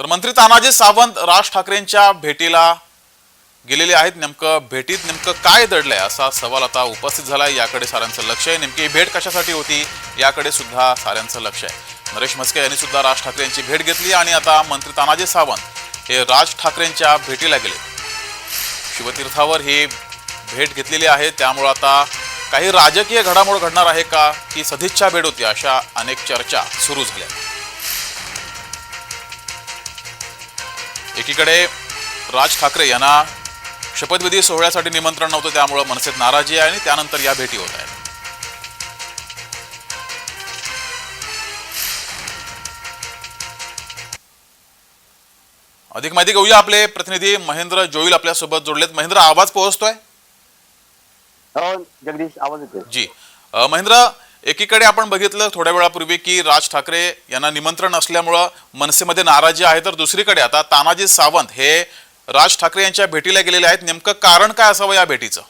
तर मंत्री तानाजी सावंत राज ठाकरेंच्या भेटीला गेलेले आहेत. नेमकं भेटीत नेमकं काय दडलंय असा सवाल आता उपस्थित झालाय. याकडे साऱ्यांचं लक्ष आहे. नेमकी भेट कशासाठी होती? याकडे सुद्धा साऱ्यांचं लक्ष आहे. नरेश म्हस्के यांनी सुद्धा राज ठाकरे यांची भेट घेतली आणि आता मंत्री तानाजी सावंत हे राज ठाकरेंच्या भेटीला गेले. शिवतीर्थावर ही भेट घेतलेली आहे. त्यामुळं आता काही राजकीय घडामोड घडणार आहे का? की सदिच्छा भेट होती अशा अनेक चर्चा सुरू झाल्या. एकीकडे राज ठाकरे यांना शपथविधी सोहळ्यासाठी निमंत्रण नव्हतं त्यामुळं मनसेत नाराजी आहे आणि त्यानंतर या भेटी होत आहेत. अधिक माहिती घेऊया आपले प्रतिनिधी महेंद्र जोईल आपल्यासोबत जोडलेत. महेंद्र आवाज पोहोचतोय? हो जगदीश आवाज येतोय. जी. महेंद्र एकीकडे आपण बघितलं थोड्या वेळापूर्वी की राज ठाकरे यांना निमंत्रण असल्यामुळं मनसेमध्ये नाराजी आहे तर दुसरीकडे आता तानाजी सावंत हे राज ठाकरे यांच्या भेटीला गेलेले आहेत. नेमकं कारण काय असावं या भेटीचं?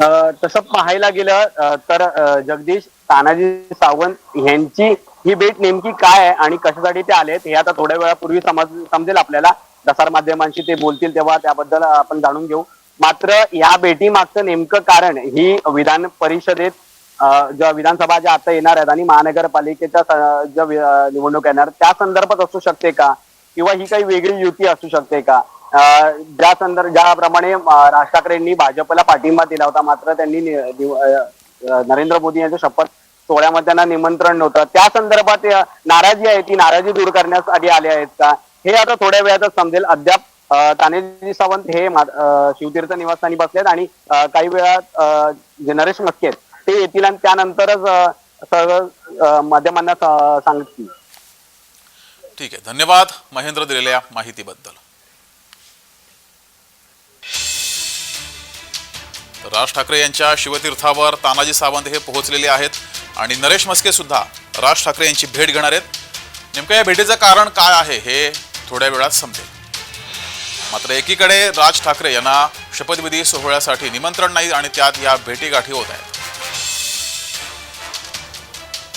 अं, तसं पाहायला गेलं तर जगदीश तानाजी सावंत यांची ही भेट नेमकी काय आहे आणि कशासाठी ते आलेत हे आता थोड्या वेळापूर्वी समज समजेल आपल्याला. प्रसार माध्यमांशी ते बोलतील तेव्हा त्याबद्दल आपण जाणून घेऊ. मात्र या भेटी मागचं नेमकं कारण ही विधान परिषदेत ज्या विधानसभा ज्या आता येणार आहेत आणि महानगरपालिकेच्या ज्या निवडणूक येणार त्या संदर्भात असू शकते का? किंवा ही काही वेगळी युती असू शकते का? ज्या संदर्भ ज्याप्रमाणे राज ठाकरेंनी भाजपला पाठिंबा दिला होता मात्र त्यांनी नरेंद्र मोदी यांच्या शपथ सोहळ्यामध्ये त्यांना निमंत्रण नव्हतं. त्या संदर्भात नाराजी आहे ती नाराजी दूर करण्यासाठी आले आहेत का? हे आता थोड्या वेळातच समजेल. अद्याप तानाजी सावंत हे शिवतीर्थ निवासस्थानी बसलेत आणि काही वेळात जे नरेश मस्के आहेत ते येतील आणि त्यानंतरच माध्यमांना सांगतील. ठीक आहे. धन्यवाद महेंद्र दिलेल्या माहितीबद्दल. राज ठाकरे यांच्या शिवतीर्थावर तानाजी सावंत हे पोहोचलेले आहेत आणि नरेश मस्के सुद्धा राज ठाकरे यांची भेट घेणार आहेत. नेमकं या भेटीचं कारण काय आहे हे थोड्या वेळात समजेल. मात्र एकीकडे राज ठाकरे यांना शपथविधी सोहळ्यासाठी निमंत्रण नाही आणि त्यात या भेटीगाठी होत आहेत.